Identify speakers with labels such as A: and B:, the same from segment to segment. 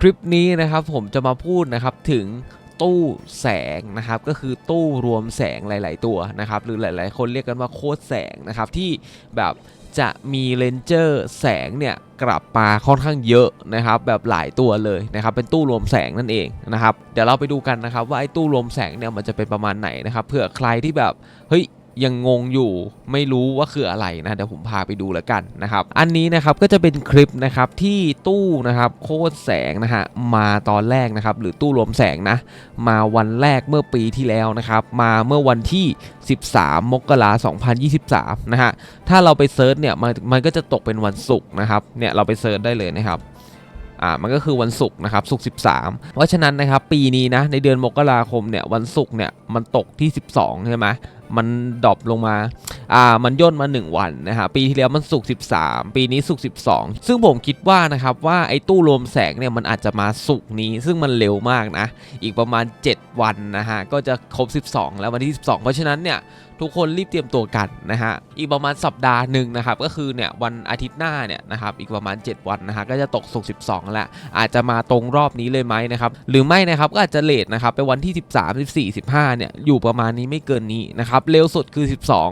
A: คลิปนี้นะครับผมจะมาพูดนะครับถึงตู้แสงนะครับก็คือตู้รวมแสงหลาย ๆ ตัวนะครับหรือหลาย ๆ คนเรียกกันว่าโคตรแสงนะครับที่แบบจะมีเลนเจอร์แสงเนี่ยกลับมาค่อนข้างเยอะนะครับแบบหลายตัวเลยนะครับเป็นตู้รวมแสงนั่นเองนะครับเดี๋ยวเราไปดูกันนะครับว่าไอ้ตู้รวมแสงเนี่ยมันจะเป็นประมาณไหนนะครับเผื่อใครที่แบบเฮ้ย ยังงงอยู่ไม่รู้ว่าคืออะไรนะเดี๋ยวผมพาไปดูแล้วกันนะครับ อันนี้นะครับก็จะเป็นคลิปนะครับที่ตู้นะครับโคตรแสงนะฮะมาตอนแรกนะครับหรือตู้รวมแสงนะ มาวันแรกเมื่อปีที่แล้วนะครับ มาเมื่อวันที่ 13 มกราคม 2023 นะฮะถ้าเราไปเซิร์ชเนี่ยมันมันก็จะตกเป็นวันศุกร์นะครับเนี่ยเราไปเซิร์ชได้เลยนะครับอ่ามันก็คือวันศุกร์นะครับศุกร์13 เพราะฉะนั้นนะครับปีนี้นะในเดือนมกราคมเนี่ยวันศุกร์เนี่ยมันตกที่ 12 ใช่ไหม มันดรอปลงมา อ่ามันย่นมา 1 วันนะฮะปีที่แล้วมันสุก13 ปีนี้สุก12 ซึ่งผมคิดว่านะครับว่าไอ้ตู้รวมแสงเนี่ยมันอาจจะมาสุกนี้ ซึ่งมันเร็วมากนะ อีกประมาณ 7 วันนะฮะก็จะครบ 12 แล้ววันที่ 12 เพราะฉะนั้นเนี่ยทุกคนรีบเตรียมตัวกันนะฮะ อีกประมาณสัปดาห์หนึ่งนะครับ ก็คือเนี่ยวันอาทิตย์หน้าเนี่ยนะครับ อีกประมาณ 7 วันนะฮะ ก็จะตกสุก12 แล้ว อาจจะมาตรงรอบนี้เลยไหมนะครับ หรือไม่นะครับ ก็อาจจะเลทนะครับ ไปวันที่ 13 14 15 เนี่ย อยู่ประมาณนี้ไม่เกินนี้นะครับ เร็วสุดคือ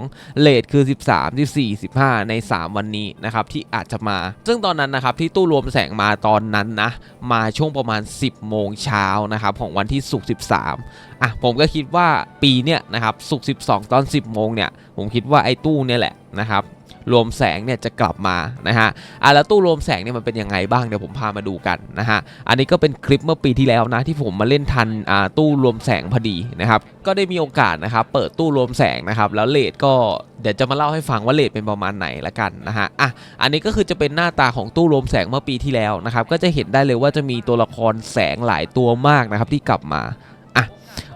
A: 12เลทคือ 13 14 15 ใน 3 วันนี้นะครับที่อาจจะมา ซึ่งตอนนั้นนะครับที่ตู้รวมแสงมาตอนนั้นนะมาช่วงประมาณ 10 โมงเช้านะครับของวันที่สุกร์13อะผมก็คิดว่าปีเนี้ยนะครับสุกร์12 ตอน 10 โมงเนี่ยผมคิดว่าไอ้ตู้เนี่ยแหละนะครับ รวมแสงเนี่ยจะกลับมานะฮะอะแล้วตู้รวมแสงเนี่ยมันเป็นยังไงบ้างเดี๋ยวผมพามาดูกันนะฮะอันนี้ก็เป็นคลิปเมื่อปีที่แล้วนะที่ผมมาเล่นทันอ่าตู้รวมแสงพอดีนะครับก็ได้มีโอกาสนะครับเปิดตู้รวมแสงนะครับแล้วเลทก็เดี๋ยวจะมาเล่าให้ฟังว่าเลทเป็นประมาณไหนละกันนะฮะอะอันนี้ก็คือจะเป็นหน้าตาของตู้รวมแสงเมื่อปีที่แล้วนะครับก็จะเห็นได้เลยว่าจะมีตัวละครแสงหลายตัวมากนะครับที่กลับมาอะ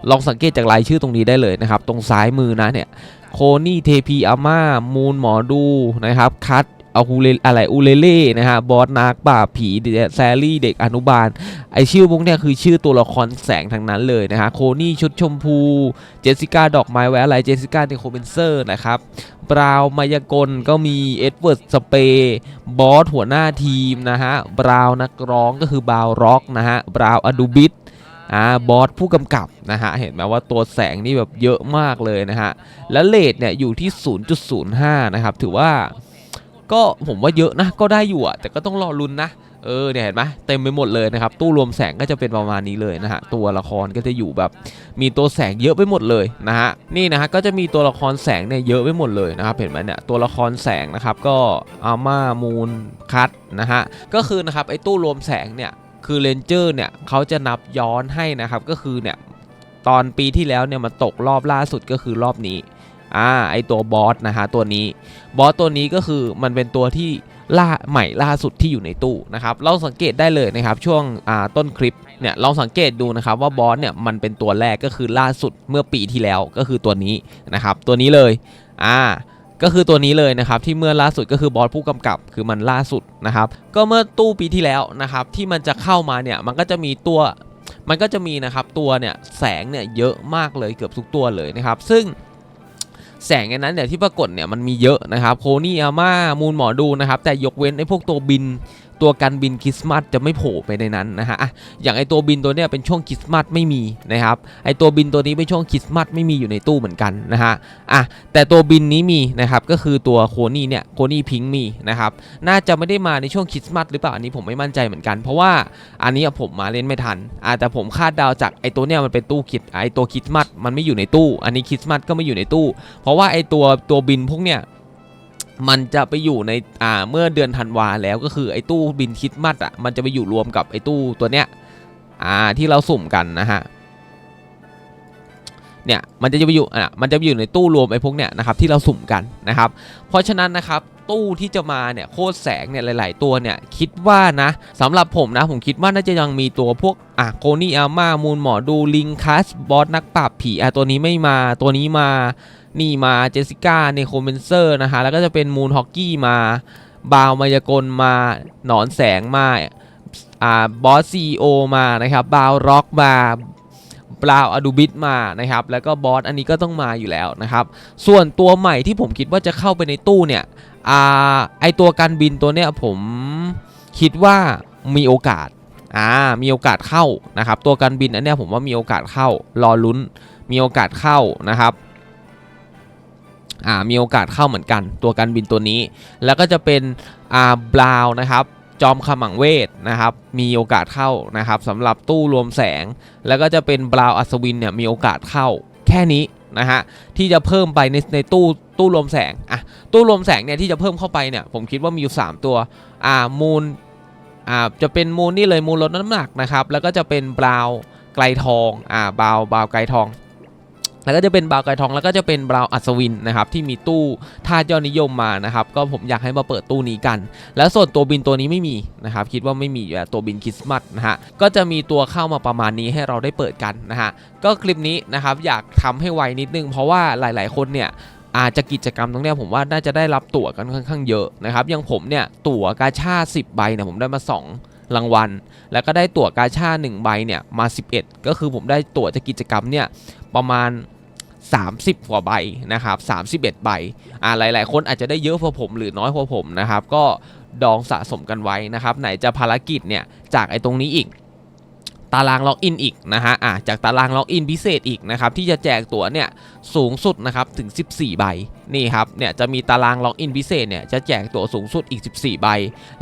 A: ลองสังเกตจากรายชื่อตรงนี้ได้เลยนะครับตรงซ้ายมือนะเนี่ย โคนี่เทพีอาม่ามูนหมอดูนะครับคัตเอาฮูเลอะไรอูเลเล่นะฮะบอสนาร์กป่าผีเดแซรี่เด็กอนุบาล ไอชื่อพวกเนี้ยคือชื่อตัวละครแสงทั้งนั้นเลยนะฮะโคนี่ชุดชมพู เจสสิก้าดอกไม้ไว้อะไรเจสสิก้าเนโคเบนเซอร์นะครับบราวมายากลก็มีเอ็ดเวิร์ดสเปย์บอสหัวหน้าทีมนะฮะบราวนักร้องก็คือบราวร็อกนะฮะบราวอดูบิท อ่าบอสผู้กำกับนะฮะเห็นไหมว่าตัวแสงนี่แบบเยอะมากเลยนะฮะแล้วเลทเนี่ยอยู่ที่ 0.05 นะครับ ถือว่าก็ผมว่าเยอะนะก็ได้อยู่อะแต่ก็ต้องรอลุ้นนะเออเนี่ยเห็นไหมเต็มไปหมดเลยนะครับตู้รวมแสงก็จะเป็นประมาณนี้เลยนะฮะตัวละครก็จะอยู่แบบ มีตัวแสงเยอะไปหมดเลยนะฮะนี่นะฮะก็จะมีตัวละครแสงเนี่ยเยอะไปหมดเลยนะครับเห็นไหมเนี่ยตัวละครแสงนะครับก็อาม่ามูนคัตนะฮะก็คือนะครับไอ้ตู้รวมแสงเนี่ย คือเลนเจอร์เนี่ยเขาจะนับย้อนให้นะครับก็คือเนี่ยตอนปีที่แล้วเนี่ยมันตกรอบล่าสุดก็คือรอบนี้อ่าไอตัวบอสนะฮะตัวนี้บอสตัวนี้ก็คือมันเป็นตัวที่ล่าใหม่ล่าสุดที่อยู่ในตู้นะครับเราสังเกตได้เลยนะครับช่วงอ่าต้นคลิปเนี่ยลองสังเกตดูนะครับว่าบอสเนี่ยมันเป็นตัวแรกก็คือล่าสุดเมื่อปีที่แล้วก็คือตัวนี้นะครับตัวนี้เลยอ่า ก็คือตัวนี้เลยนะครับที่เมื่อล่าสุดก็คือบอสผู้กำกับคือมันล่าสุดนะครับก็เมื่อตู้ปีที่แล้วนะครับที่มันจะเข้ามาเนี่ยมันก็จะมีตัวมันก็จะมีนะครับตัวเนี่ยแสงเนี่ยเยอะมากเลยเกือบทุกตัวเลยนะครับซึ่งแสงในนั้นเนี่ยที่ปรากฏเนี่ยมันมีเยอะนะครับโคนี่อาม่ามูลหมอดูนะครับแต่ยกเว้นไอ้พวกตัวบิน ตัวกันบินคริสต์มาสจะไม่โผล่ไปในนั้นนะฮะอะอย่างไอตัวบินตัวเนี้ยเป็นช่วงคริสต์มาสไม่มีนะครับไอตัวบินตัวนี้เป็นช่วงคริสต์มาสไม่มีอยู่ในตู้เหมือนกันนะฮะอะแต่ตัวบินนี้มีนะครับก็คือตัวโคนี่เนี่ยโคนี่พิงมีนะครับน่าจะไม่ได้มาในช่วงคริสต์มาสหรือเปล่าอันนี้ผมไม่มั่นใจเหมือนกัน เพราะว่าอันนี้ผมมาเล่นไม่ทันอะแต่ผมคาดเดาจากไอตัวเนี้ยมันเป็นตู้คิดไอตัวคริสต์มาสมันไม่อยู่ในตู้ อันนี้คริสต์มาสก็ไม่อยู่ในตู้ เพราะว่าไอตัวตัวบินพวกเนี้ย มันจะไปอยู่ในอ่าเมื่อเดือนธันวาแล้วก็คือไอ้ตู้บินคริดมัดอะมันจะไปอยู่รวมกับไอ้ตู้ตัวเนี้ยอ่าที่เราสุ่มกันนะฮะเนี่ยมันจะไปอยู่อะมันจะอยู่ในตู้รวมไอ้พวกเนี้ยนะครับที่เราสุ่มกันนะครับ เพราะฉะนั้นนะครับตู้ที่จะมาเนี่ยโคตรแสงเนี่ยหลาย ๆ ตัวเนี่ยคิดว่านะสำหรับผมนะผมคิดว่าน่าจะยังมีตัวพวกอะโคนี่อาม่ามูลหมอดูลิงคัสบอสนักปราบผีอะตัวนี้ไม่มาตัวนี้มา นี่มาเจสสิก้าเนโคเมนเซอร์นะคะแล้วก็จะเป็นมูนฮอกกี้มาบาวมายากลมาหนอนแสงมาอ่าบอสซีโอมานะครับบาวร็อกมาบราวอดูบิทมานะครับแล้วก็บอสอันนี้ก็ต้องมาอยู่แล้วนะครับ ส่วนตัวใหม่ที่ผมคิดว่าจะเข้าไปในตู้เนี่ยอ่าไอตัวการบินตัวเนี้ยผมคิดว่ามีโอกาสอ่ามีโอกาสเข้านะครับ ตัวการบินอันเนี้ยผมว่ามีโอกาสเข้ารอลุ้นมีโอกาสเข้านะครับ อ่ามีโอกาสเข้าเหมือนกัน ตัวการบินตัวนี้ แล้วก็จะเป็นอ่าบราวนะครับจอมขมังเวทนะครับมีโอกาสเข้านะครับสำหรับตู้รวมแสง แล้วก็จะเป็นบราวอัศวินเนี่ยมีโอกาสเข้าแค่นี้นะฮะที่จะเพิ่มไปในในตู้ตู้รวมแสงอะตู้รวมแสงเนี่ยที่จะเพิ่มเข้าไปเนี่ยผมคิดว่ามีอยู่ 3 ตัวอ่ามูลอ่าจะเป็นมูลนี่เลยมูลลดน้ำหนักนะครับแล้วก็จะเป็นบราวไกลทองอ่าบราวบราวไกลทอง แล้วก็จะเป็นบราวไกทองแล้วก็จะเป็นบราวอัศวินนะครับที่มีตู้ท่ายอดนิยมมานะครับก็ผมอยากให้มาเปิดตู้นี้กัน แล้วส่วนตัวบินตัวนี้ไม่มีนะครับคิดว่าไม่มีอยู่แล้วตัวบินคริสต์มาสนะฮะก็จะมีตัวเข้ามาประมาณนี้ให้เราได้เปิดกันนะฮะก็คลิปนี้นะครับอยากทำให้ไวนิดนึง เพราะว่าหลาย ๆ คนเนี่ยอาจจะกิจกรรมตรงนี้ผมว่าน่าจะได้รับตั๋วกันค่อนข้างเยอะนะครับอย่างผมเนี่ยตั๋วกาชา 10 ใบเนี่ยผมได้มา 2 รางวัล แล้วก็ได้ตั๋วกาชา1ใบเนี่ยมา 11 ก็คือผมได้ตั๋วจากกิจกรรมเนี่ยประมาณ 30 กว่าใบนะครับ31 ใบอ่าหลาย ๆ คนอาจจะได้เยอะกว่าผมหรือน้อยกว่าผมนะครับ ก็ดองสะสมกันไว้นะครับ ไหนจะภารกิจเนี่ยจากไอ้ตรงนี้อีก ตารางล็อกอินอีกนะฮะอ่าจากตารางล็อกอินพิเศษอีกนะครับที่จะแจกตั๋วเนี่ยสูงสุดนะครับถึง 14 ใบนี่ครับเนี่ยจะมีตารางล็อกอินพิเศษเนี่ยจะแจกตั๋วสูงสุดอีก 14 ใบ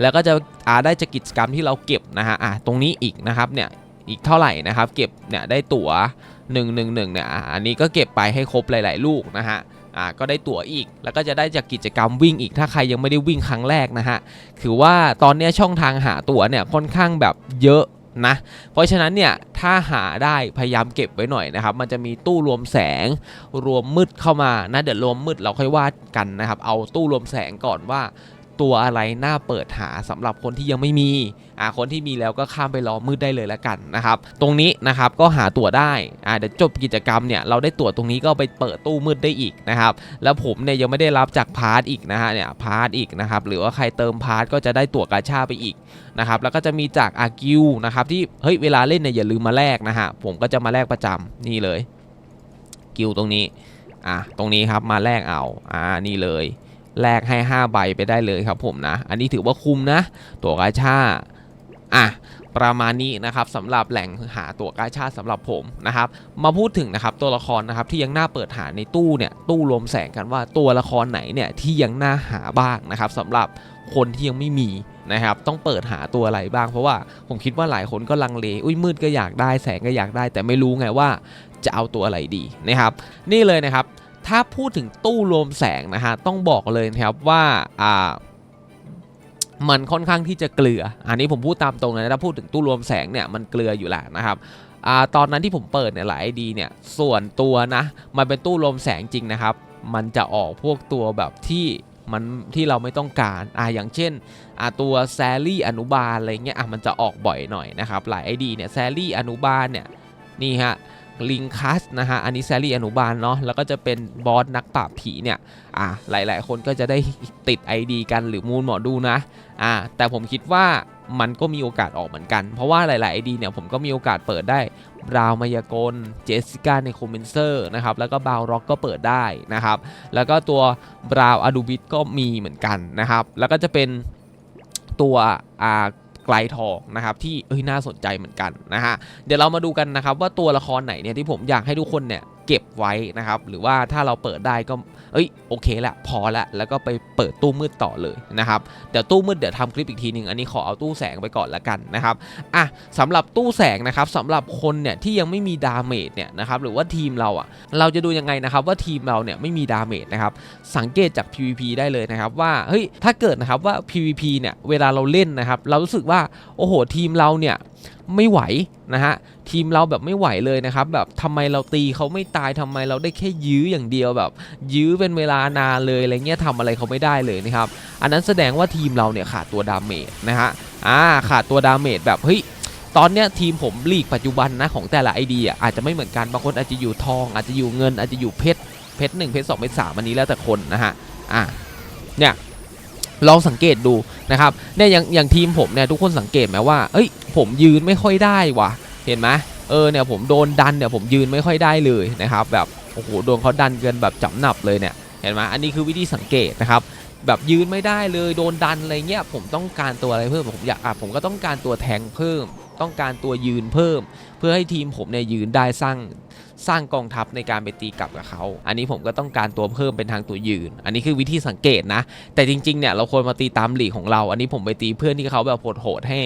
A: แล้วก็จะอ่าได้จากกิจกรรมที่เราเก็บนะฮะอ่าตรงนี้อีกนะครับเนี่ยอีกเท่าไหร่นะครับเก็บเนี่ยได้ตั๋ว111เนี่ยอันนี้ก็เก็บไปให้ครบหลาย ๆ ลูกนะฮะอ่าก็ได้ตั๋วอีก แล้วก็จะได้จากกิจกรรมวิ่งอีกถ้าใครยังไม่ได้วิ่งครั้งแรกนะฮะถือว่าตอนนี้ช่องทางหาตั๋วเนี่ยค่อนข้างแบบเยอะ นะ เพราะฉะนั้นเนี่ยถ้าหาได้พยายามเก็บไว้หน่อยนะครับ มันจะมีตู้รวมแสงรวมมืดเข้ามานะเดี๋ยวรวมมืดเราค่อยว่ากันนะครับ เอาตู้รวมแสงก่อนว่า ตัวอะไรน่าเปิดหาสำหรับคนที่ยังไม่มีอ่าคนที่มีแล้วก็ข้ามไปรอมืดได้เลยแล้วกันนะครับ ตรงนี้นะครับก็หาตั๋วได้อ่าเดี๋ยวจบกิจกรรมเนี่ยเราได้ตั๋วตรงนี้ก็ไปเปิดตู้มืดได้อีกนะครับ แล้วผมเนี่ยยังไม่ได้รับจากพาร์ทอีกนะฮะเนี่ยพาร์ทอีกนะครับหรือว่าใครเติมพาร์ทก็จะได้ตั๋วกาชาไปอีกนะครับแล้วก็จะมีจากอากิวนะครับที่เฮ้ยเวลาเล่นเนี่ยอย่าลืมมาแลกนะฮะผมก็จะมาแลกประจำนี่เลยกิวตรงนี้อะตรงนี้ครับมาแลกเอาอ่านี่เลย แลกให้ 5 ใบไปได้เลยครับผมนะ อันนี้ถือว่าคุ้มนะ ตัวกาชาอะประมาณนี้นะครับสำหรับแหล่งหาตัวกาชาดสำหรับผมนะครับ มาพูดถึงนะครับตัวละครนะครับที่ยังน่าเปิดหาในตู้เนี่ยตู้รวมแสงกันว่าตัวละครไหนเนี่ยที่ยังน่าหาบ้างนะครับสำหรับคนที่ยังไม่มีนะครับต้องเปิดหาตัวอะไรบ้างเพราะว่าผมคิดว่าหลายคนก็ลังเลอุ้ยมืดก็อยากได้แสงก็อยากได้ แต่ไม่รู้ไงว่าจะเอาตัวอะไรดีนะครับ นี่เลยนะครับ ถ้าพูดถึงตู้รวมแสงนะฮะต้องบอกเลยนะครับว่าอ่ามันค่อนข้างที่จะเกลือ อันนี้ผมพูดตามตรงเลยนะถ้าพูดถึงตู้รวมแสงเนี่ยมันเกลืออยู่แหละนะครับอ่าตอนนั้นที่ผมเปิดเนี่ยหลายไอดีเนี่ยส่วนตัวนะมันเป็นตู้รวมแสงจริงนะครับ มันจะออกพวกตัวแบบที่มันที่เราไม่ต้องการอ่าอย่างเช่นอ่าตัวแซลลี่อนุบาลอะไรเงี้ยอะมันจะออกบ่อยหน่อยนะครับหลายไอดีเนี่ยแซลลี่อนุบาลเนี่ยนี่ฮะ ลิงคัสนะฮะอันนี้แซลลี่อนุบาลเนาะแล้วก็จะเป็นบอสนักปราบผีเนี่ยอะหลายๆ คนก็จะได้ติด ID กันหรือมูลหมอดูนะอ่าแต่ผมคิดว่ามันก็มีโอกาสออกเหมือนกัน เพราะว่าหลาย ๆ ID เนี่ยผมก็มีโอกาสเปิดได้บราวมายากลเจสสิก้าในคอมเมนเซอร์นะครับแล้วก็บราวร็อกก็เปิดได้นะครับแล้วก็ตัวบราวอดูบิทก็มีเหมือนกันนะครับแล้วก็จะเป็นตัวอ่า ไกลทองนะครับที่เอ้ยน่าสนใจเหมือนกันนะฮะเดี๋ยวเรามาดูกันนะครับว่าตัวละครไหนเนี่ยที่ผมอยากให้ทุกคนเนี่ย เก็บไว้นะครับ หรือว่าถ้าเราเปิดได้ก็ เอ้ยโอเคละพอละแล้วก็ไปเปิดตู้มืดต่อเลยนะครับเดี๋ยวตู้มืดเดี๋ยวทำคลิปอีกทีหนึ่งอันนี้ขอเอาตู้แสงไปก่อนละกันนะครับอะสำหรับตู้แสงนะครับสำหรับคนเนี่ยที่ยังไม่มีดาเมจเนี่ยนะครับหรือว่าทีมเราอะเราจะดูยังไงนะครับว่าทีมเราเนี่ยไม่มีดาเมจนะครับสังเกตจาก PVP ได้เลยนะครับว่าเฮ้ยถ้าเกิดนะครับว่า PVP เนี่ยเวลาเราเล่นนะครับเรารู้สึกว่าโอ้โหทีมเราเนี่ย ไม่ไหวนะฮะทีมเราแบบไม่ไหวเลยนะครับแบบทำไมเราตีเขาไม่ตายทำไมเราได้แค่ยื้ออย่างเดียวแบบ ยื้อเป็นเวลานานเลยอะไรเงี้ยทำอะไรเขาไม่ได้เลยนะครับอันนั้นแสดงว่าทีมเราเนี่ยขาดตัวดาเมจนะฮะอ่าขาดตัวดาเมจแบบเฮ้ยตอนเนี้ยทีมผมลีกปัจจุบันนะของแต่ละไอเดียอาจจะไม่เหมือนกันบางคนอาจจะอยู่ทอง อาจจะอยู่เงินอาจจะอยู่เพชรเพชรหนึ่งเพชรสองเพชรสามอันนี้แล้วแต่คนนะฮะอ่าเนี่ย ลองสังเกตดูนะครับเนี่ยอย่างอย่างทีมผมเนี่ยทุกคนสังเกตไหมว่าเอ้ยผมยืนไม่ค่อยได้ว่ะเห็นไหมเออเนี่ยผมโดนดันเนี่ยผมยืนไม่ค่อยได้เลยนะครับแบบโอ้โหโดนเขาดันเกินแบบจับหนับเลยเนี่ยเห็นไหมอันนี้คือวิธีสังเกตนะครับแบบยืนไม่ได้เลยโดนดันอะไรเงี้ยผมต้องการตัวอะไรเพิ่มผมอยากอะผมก็ต้องการตัวแทงเพิ่ม ต้องการตัวยืนเพิ่ม เพื่อให้ทีมผมเนี่ยยืนได้สร้างสร้างกองทัพในการไปตีกลับกับเขา อันนี้ผมก็ต้องการตัวเพิ่มเป็นทางตัวยืน อันนี้คือวิธีสังเกตนะ แต่จริงๆ เนี่ยเราควรมาตีตามหลีกของเรา อันนี้ผมไปตีเพื่อนที่เขาแบบโหดๆให้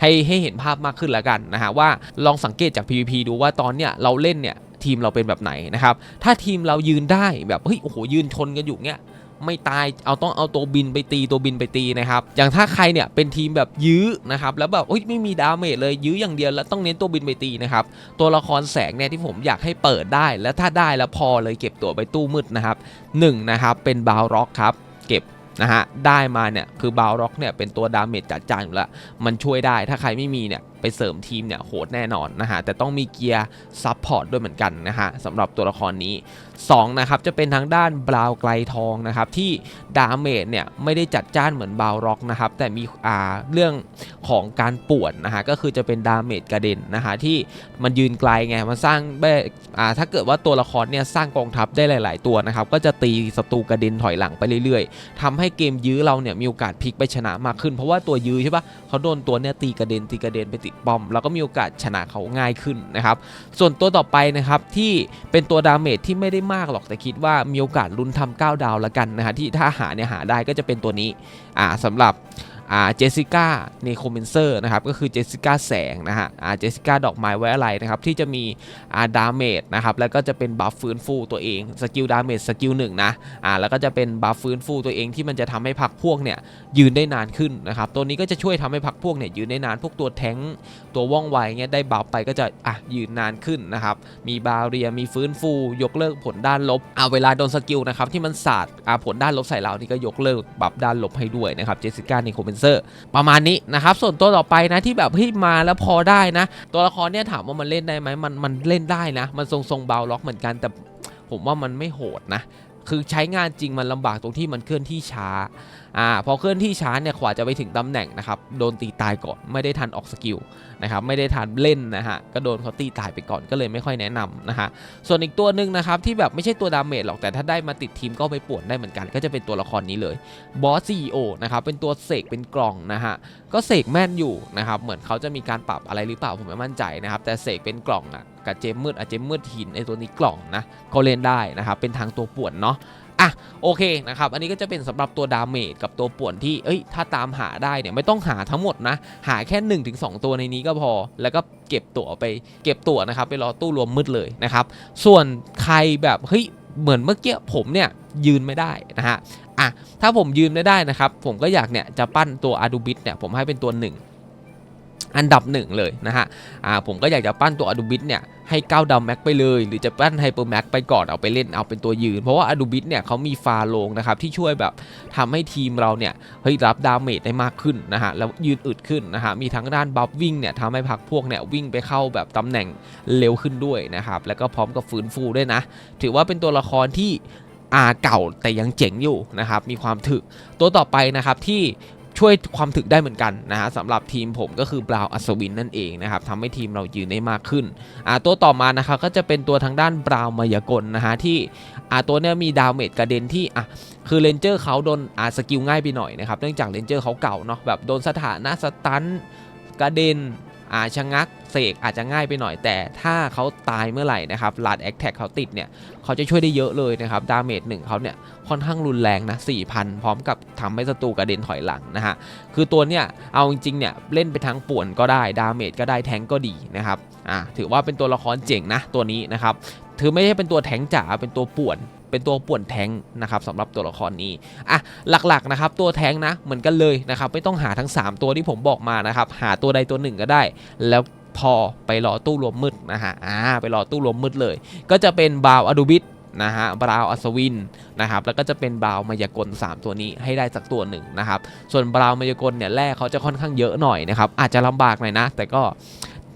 A: ให้ให้เห็นภาพมากขึ้นแล้วกันนะฮะว่าลองสังเกตจาก PVP ดูว่าตอนเนี้ยเราเล่นเนี่ยทีมเราเป็นแบบไหนนะครับ ถ้าทีมเรายืนได้แบบเฮ้ยโอ้โหยืนชนกันอยู่เงี้ย ไม่ตายเอาต้องเอาตัวบินไปตีตัวบินไปตีนะครับอย่างถ้าใครเนี่ยเป็นทีมแบบยื้อนะครับแล้วแบบไม่มีดาเมจเลยยื้ออย่างเดียวแล้วต้องเน้นตัวบินไปตีนะครับตัวละครแสงเนี่ยที่ผมอยากให้เปิดได้ และถ้าได้แล้วพอเลยเก็บตัวไปตู้มืดนะครับหนึ่งนะครับเป็นบาวร็อกครับเก็บนะฮะได้มาเนี่ยคือบาวร็อกเนี่ยเป็นตัวดาเมจจัดจ้านอยู่แล้วมันช่วยได้ถ้าใครไม่มีเนี่ย ไปเสริมทีมเนี่ยโหดแน่นอนนะฮะแต่ต้องมีเกียร์ซับพอร์ตด้วยเหมือนกันนะฮะสำหรับตัวละครนี้2นะครับจะเป็นทางด้านบราวไกลทองนะครับที่ดาเมจเนี่ยไม่ได้จัดจ้านเหมือนบาวร็อกนะครับแต่มีอ่าเรื่องของการป่วนนะฮะก็คือจะเป็นดาเมจกระเด็นนะฮะที่มันยืนไกลไงมันสร้างแบอ่าถ้าเกิดว่าตัวละครเนี่ยสร้างกองทัพได้หลาย ๆ ตัวนะครับก็จะตีศัตรูกระเด็นถอยหลังไปเรื่อย ๆทำให้เกมยื้อเราเนี่ยมีโอกาสพลิกไปชนะมากขึ้น เพราะว่าตัวยื้อใช่ปะเขาโดนตัวเนี่ยตีกระเด็นตีกระเด็นไปติดป้อมแล้วก็มีโอกาสชนะเขาง่ายขึ้นนะครับ ส่วนตัวต่อไปนะครับที่เป็นตัวดาเมจที่ไม่ได้มากหรอกแต่คิดว่ามีโอกาสลุ้นทำ9ดาวแล้วกันนะฮะที่ถ้าหาเนี่ยหาได้ก็จะเป็นตัวนี้อ่าสำหรับ เจสสิก้าเนโคเมนเซอร์นะครับก็คือเจสสิก้าแสงนะฮะอ่าเจสสิก้าดอกไม้ไว้อะไรนะครับที่จะมีอ่าดาเมจนะครับแล้วก็จะเป็นบัฟฟื้นฟูตัวเองสกิลดาเมจสกิลหนึ่งนะอ่าแล้วก็จะเป็นบัฟฟื้นฟูตัวเองที่มันจะทำให้พักพวกเนี่ยยืนได้นานขึ้นนะครับตัวนี้ก็จะช่วยทำให้พักพวกเนี่ยยืนได้นานพวกตัวแท้งตัวว่องไวเงี้ยได้บัฟไปก็จะอะยืนนานขึ้นนะครับมีบาเรียมีฟื้นฟู ยกเลิกผลด้านลบอ่าเวลาโดนสกิลนะครับที่มันสาดอ่าผลด้านลบใส่เรานี่ก็ยกเลิกบัฟด้านลบให้ด้วยนะครับเจสสิก้านิโคเบนเซอร์ ประมาณนี้นะครับ ส่วนตัวต่อไปนะที่แบบพี่มาแล้วพอได้นะ ตัวละครเนี่ยถามว่ามันเล่นได้ไหมมันมันเล่นได้นะ มันทรงทรงเบาล็อกเหมือนกันแต่ผมว่ามันไม่โหดนะ คือใช้งานจริงมันลำบากตรงที่มันเคลื่อนที่ช้าอ่าพอเคลื่อนที่ช้าเนี่ยขวาจะไปถึงตำแหน่งนะครับโดนตีตายก่อนไม่ได้ทันออกสกิลนะครับไม่ได้ทันเล่นนะฮะก็โดนเขาตีตายไปก่อนก็เลยไม่ค่อยแนะนำนะฮะส่วนอีกตัวหนึ่งนะครับที่แบบไม่ใช่ตัวดาเมจหรอกแต่ถ้าได้มาติดทีมก็ไปป่วนได้เหมือนกัน ก็จะเป็นตัวละครนี้เลยบอสซีโอนะครับเป็นตัวเสกเป็นกล่องนะฮะก็เสกแม่นอยู่นะครับเหมือนเขาจะมีการปรับอะไรหรือเปล่าผมไม่มั่นใจนะครับแต่เสกเป็นกล่องอะกับเจมมืดอะเจมมืดหินไอตัวนี้กล่องนะก็เล่นได้นะครับเป็นทางตัวป่วนเนาะ อะโอเคนะครับ อันนี้ก็จะเป็นสำหรับตัวดาเมจกับตัวป่วนที่ เอ้ย ถ้าตามหาได้เนี่ยไม่ต้องหาทั้งหมดนะ หาแค่ 1-2 ตัวในนี้ก็พอ แล้วก็เก็บตั๋วไป เก็บตั๋วนะครับ ไปรอตู้รวมมืดเลยนะครับ ส่วนใครแบบเฮ้ยเหมือนเมื่อกี้ผมเนี่ยยืนไม่ได้นะฮะอะถ้าผมยืนไม่ได้นะครับ ผมก็อยากเนี่ยจะปั้นตัวอาดูบิ t เนี่ยผมให้เป็นตัวหนึ่ง อันดับหนึ่งเลยนะฮะอ่าผมก็อยากจะปั้นตัวอ d ูบิ t เนี่ยให้ก้าวดาวแม็กไปเลย หรือจะปั้นไฮเปอร์แม็กไปก่อนเอาไปเล่นเอาเป็นตัวยืน เพราะว่าอ d ูบิ t เนี่ยเขามีฟาโลงนะครับที่ช่วยแบบทำให้ทีมเราเนี่ยเฮ้ยรับดาเมจได้มากขึ้นนะฮะแล้วยืนอึดขึ้นนะฮะมีทั้งด้านบัฟวิ่งเนี่ยทำให้พักพวกเนี่ยวิ่งไปเข้าแบบตำแหน่งเร็วขึ้นด้วยนะครับแล้วก็พร้อมกับฟื้นฟูด้วยนะ ถือว่าเป็นตัวละครที่อาเก่าแต่ยังเจ๋งอยู่นะครับมีความถึกตัวต่อไปนะครับที่ ช่วยความถึกได้เหมือนกันนะฮะสำหรับทีมผมก็คือบราวอัศวินนั่นเองนะครับทำให้ทีมเรายืนได้มากขึ้นอ่าตัวต่อมานะครับก็จะเป็นตัวทางด้านบราวมายากลนะฮะที่อ่าตัวเนี้ยมีดาวเมจกระเด็นที่อะคือเลนเจอร์เขาโดนอ่าสกิลง่ายไปหน่อยนะครับเนื่องจากเลนเจอร์เขาเก่าเนาะแบบโดนสถานะสตันกระเด็น อาชะงักเสกอาจจะง่ายไปหน่อยแต่ถ้าเขาตายเมื่อไหร่นะครับลาดแอคแท็กเขาติดเนี่ยเขาจะช่วยได้เยอะเลยนะครับดาเมจหนึ่งเขาเนี่ยค่อนข้างรุนแรงนะ4,000 พร้อมกับทำให้ศัตรูกระเด็นถอยหลังนะฮะคือตัวเนี้ยเอาจริงๆเนี่ยเล่นไปทั้งป่วนก็ได้ดาเมจก็ได้แทงก็ดีนะครับอ่าถือว่าเป็นตัวละครเจ๋งนะตัวนี้นะครับถือไม่ใช่เป็นตัวแทงจ๋าเป็นตัวป่วน เป็นตัวป่วนแทงนะครับสำหรับตัวละครนี้อะหลักๆนะครับตัวแทงนะเหมือนกันเลยนะครับไม่ต้องหาทั้ง 3 ตัวที่ผมบอกมานะครับหาตัวใดตัวหนึ่งก็ได้ แล้วพอไปรอตู้รวมมืดนะฮะอ่าไปรอตู้รวมมืดเลย ก็จะเป็นบาวอดูบิทนะฮะบราวอัศวินนะครับแล้วก็จะเป็นบราวมายากล 3 ตัวนี้ให้ได้สักตัวหนึ่งนะครับส่วนบราวมายากลเนี่ยแรกเขาจะค่อนข้างเยอะหน่อยนะครับอาจจะลำบากหน่อยนะ แต่ก็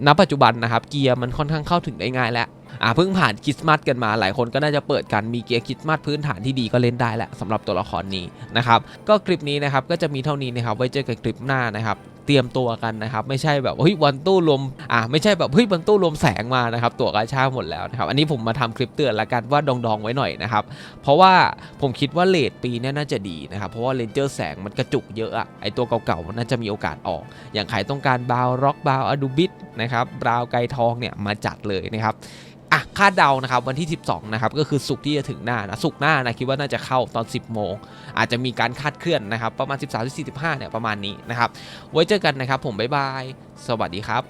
A: ณปัจจุบันนะครับเกียร์มันค่อนข้างเข้าถึงได้ง่ายแล้ว อ่าเพิ่งผ่านคริสต์มาสกันมาหลายคนก็น่าจะเปิดกันมีเกียร์คริสต์มาสพื้นฐานที่ดีก็เล่นได้แหละสำหรับตัวละครนี้นะครับก็คลิปนี้นะครับก็จะมีเท่านี้นะครับไว้เจอกันคลิปหน้านะครับเตรียมตัวกันนะครับ ไม่ใช่แบบเฮ้ยวันตู้รวมอ่าไม่ใช่แบบเฮ้ยวันตู้รวมแสงมานะครับ ตัวกาชาหมดแล้วนะครับ อันนี้ผมมาทำคลิปเตือนละกันว่าดองดองๆไว้หน่อยนะครับ เพราะว่าผมคิดว่าเลทปีนี้น่าจะดีนะครับ เพราะว่าเลนเจอร์แสงมันกระจุกเยอะอะไอตัวเก่าๆมันน่าจะมีโอกาสออก อย่างใครต้องการบาวร็อกบาวอดูบิทนะครับบราวไกทองเนี่ยมาจัดเลยนะครับ อะคาดเดานะครับวันที่ 12นะครับก็คือสุกที่จะถึงหน้านะสุกหน้านะคิดว่าน่าจะเข้าตอน 10 โมง อาจจะมีการคาดเคลื่อนนะครับ ประมาณ 13-45เนี่ยประมาณนี้นะครับไว้เจอกันนะครับผมบ๊ายบาย สวัสดีครับ